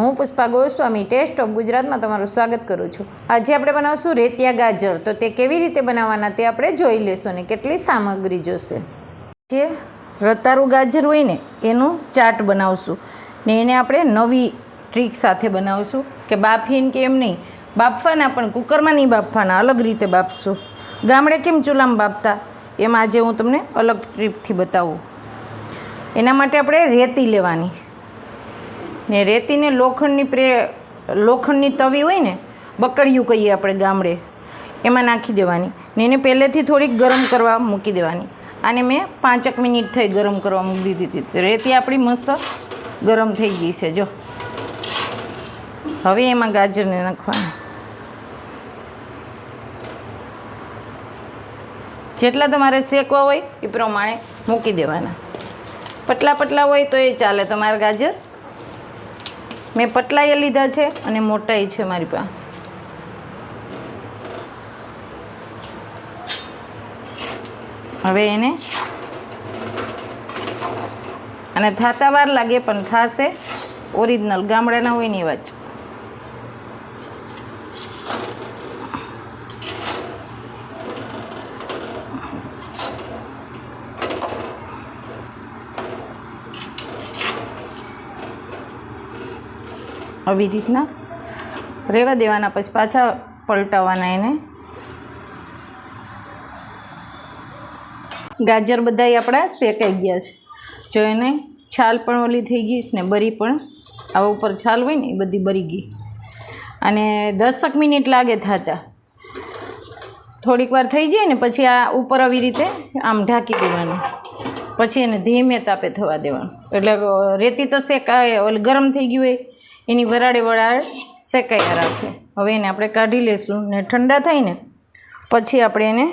હું Pushpa Goswami test of ગુજરાતમાં તમારું સ્વાગત કરું છું. આજે આપણે બનાવશું રેતિયા ગાજર. તો તે કેવી રીતે બનાવવાના તે આપણે જોઈ લેશું અને કેટલી સામગ્રી જોશે. જે રતારું ગાજર હોય ને, એનું ચાટ બનાવશું. ને એને આપણે નવી ટ્રીક સાથે બનાવશું કે બાફીને કે એમ નહીં. બાફવાના પણ, કુકરમાં નહીં બાફવાના, અલગ રીતે બાફશું. ગામડે કેમ ચૂલામાં બાફતા? એમાં આજે હું તમને અલગ ટ્રીપથી બતાવું. એના માટે આપણે રેતી લેવાની. ને રેતીને લોખંડની પ્રે, લોખંડની તવી હોય ને, બકડિયું કહીએ આપણે ગામડે, એમાં નાખી દેવાની. ને એને પહેલેથી થોડીક ગરમ કરવા મૂકી દેવાની. આને મેં પાંચક મિનિટ થઈ ગરમ કરવા મૂકી દીધી હતી. રેતી આપણી મસ્ત ગરમ થઈ ગઈ છે, જો. હવે એમાં ગાજરને નાખવાના. જેટલા તમારે શેકવા હોય એ પ્રમાણે મૂકી દેવાના. પટલા પટલા હોય તો એ ચાલે. તમારા ગાજર મેં પતલાએ લીધા છે અને મોટાઈ છે મારી પાસે હવે એને અને થાતા વાર લાગે પણ થાશે. ઓરિજિનલ ગામડાના હોયની વાત આવી રીતના રહેવા દેવાના પછી પાછા પલટાવવાના એને. ગાજર બધાય આપણા શેકાઈ ગયા છે. જો એને છાલ પણ ઓલી થઈ ગઈ છે ને બરી પણ આવા ઉપર છાલ હોય ને એ બધી બરી ગઈ. અને દસક મિનિટ લાગે થતા. થોડીક વાર થઈ જાય ને પછી આ ઉપર આવી રીતે આમ ઢાંકી દેવાનું. પછી એને ધીમે તાપે થવા દેવાનું. એટલે રેતી તો શેકાય, ઓલી ગરમ થઈ ગયું હોય એની વરાળે વરાળ શેકાયા રાખે. હવે એને આપણે કાઢી લેશું ને ઠંડા થાય ને પછી આપણે એને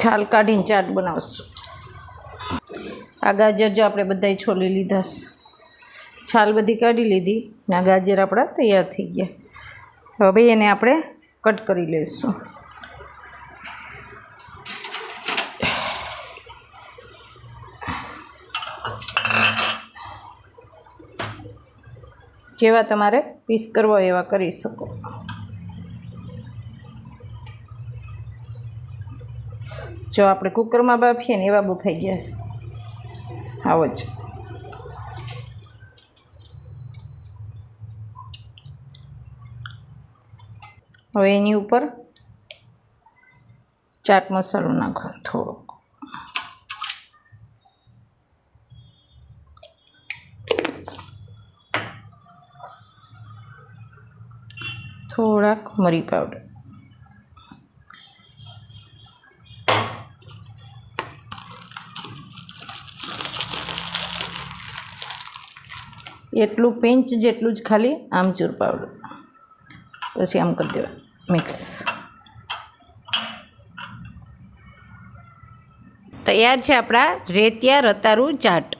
છાલ કાઢીને ચાટ બનાવશું. આ ગાજર જો આપણે બધાએ છોલી લીધા છાલ બધી કાઢી લીધી ને આ ગાજર આપણા તૈયાર થઈ ગયા. હવે એને આપણે કટ કરી લઈશું જેવા તમારે પીસ કરવા એવા કરી શકો. જો આપણે કુકરમાં બાફીએ ને એવા બફાઈ ગયા છે. આવો જ. હવે એની ઉપર ચાટ મસાલો નાખો થોડોક. થોડાક મરી પાવડર એટલું પેંચ જેટલું જ ખાલી આમચૂર પાવડર પછી આમ કરી દેવા. મિક્સ તૈયાર છે આપણા રેતિયા રતારું ચાટ.